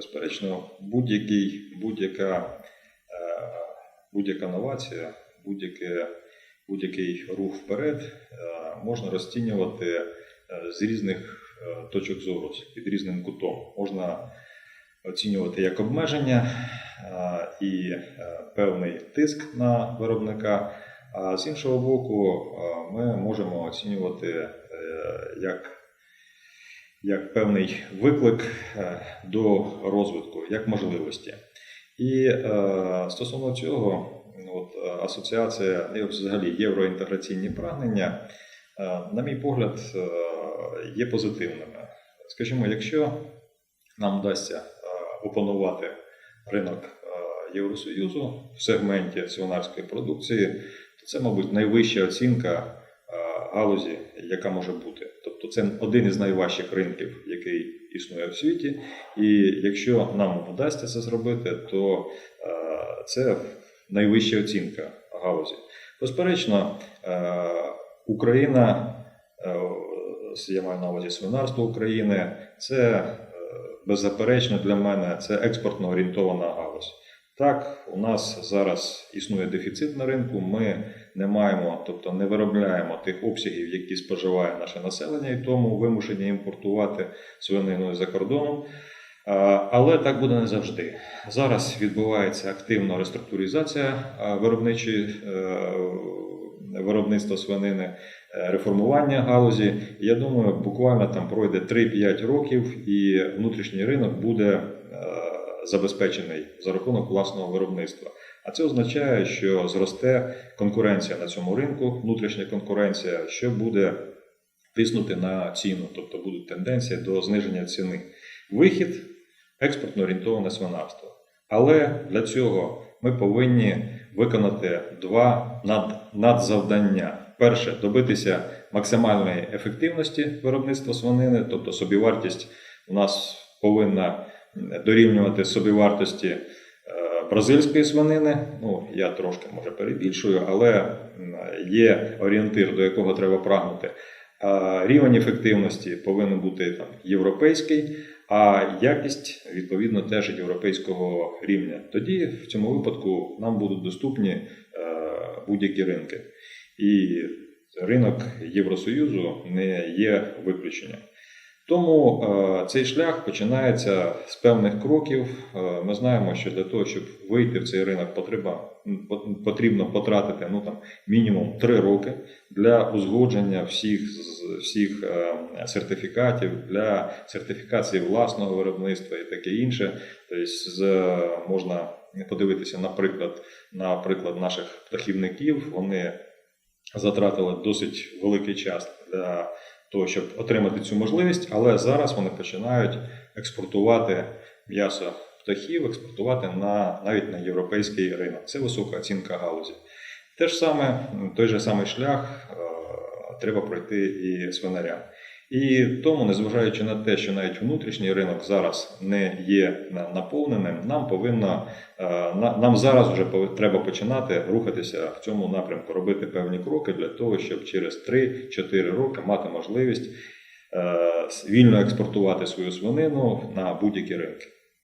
безперечно, будь-який, будь-яка, е, будь-яка новація, будь-яке, будь-який рух вперед е, можна розцінювати е, з різних точок зору, під різним кутом. Можна оцінювати як обмеження і певний тиск на виробника. А з іншого боку, ми можемо оцінювати як, як певний виклик е, до розвитку, як можливості. І е, стосовно цього, от, е, асоціація і взагалі євроінтеграційні прагнення, е, на мій погляд, е, є позитивними. Скажімо, якщо нам вдасться е, опанувати ринок Євросоюзу в сегменті свинарської продукції, то це, мабуть, найвища оцінка галузі, яка може бути. Тобто це один із найважчих ринків, який існує в світі. І якщо нам вдасться це зробити, то е, це найвища оцінка галузі. Безперечно, е, Україна, е, я маю на увазі свинарство України, це беззаперечно для мене це експортно орієнтована галузь. Так, у нас зараз існує дефіцит на ринку. Ми не маємо, тобто не виробляємо тих обсягів, які споживає наше населення, і тому вимушені імпортувати свинину за кордоном. Але так буде не завжди. Зараз відбувається активна реструктуризація виробничої е, виробництва свинини, е, реформування галузі. Я думаю, буквально там пройде 3-5 років, і внутрішній ринок буде е, забезпечений за рахунок власного виробництва. А це означає, що зросте конкуренція на цьому ринку, внутрішня конкуренція, що буде тиснути на ціну, тобто буде тенденція до зниження ціни. Вихід експортно орієнтоване свинарство. Але для цього ми повинні виконати два над, надзавдання. Перше добитися максимальної ефективності виробництва свинини, тобто собівартість у нас повинна дорівнювати собівартості бразильської свинини. Ну, я трошки може перебільшую, але є орієнтир, до якого треба прагнути. Рівень ефективності повинен бути там європейський, а якість відповідно теж європейського рівня. Тоді в цьому випадку нам будуть доступні е, будь-які ринки. І ринок Євросоюзу не є виключенням. Тому е, цей шлях починається з певних кроків. Е, ми знаємо, що для того, щоб вийти в цей ринок, потрібно потратити ну, там, мінімум 3 роки для узгодження всіх, всіх е, сертифікатів, для сертифікації власного виробництва і таке інше. Тобто можна подивитися, наприклад, на приклад наших птахівників. Вони затратили досить великий час для того, щоб отримати цю можливість, але зараз вони починають експортувати м'ясо птахів, експортувати на навіть на європейський ринок. Це висока оцінка галузі. Те ж саме, той же самий шлях е, треба пройти і свинарям. І тому, незважаючи на те, що навіть внутрішній ринок зараз не є наповненим, нам повинно е, на- нам зараз вже треба починати рухатися в цьому напрямку, робити певні кроки для того, щоб через 3-4 роки мати можливість е, вільно експортувати свою свинину на будь-які ринки.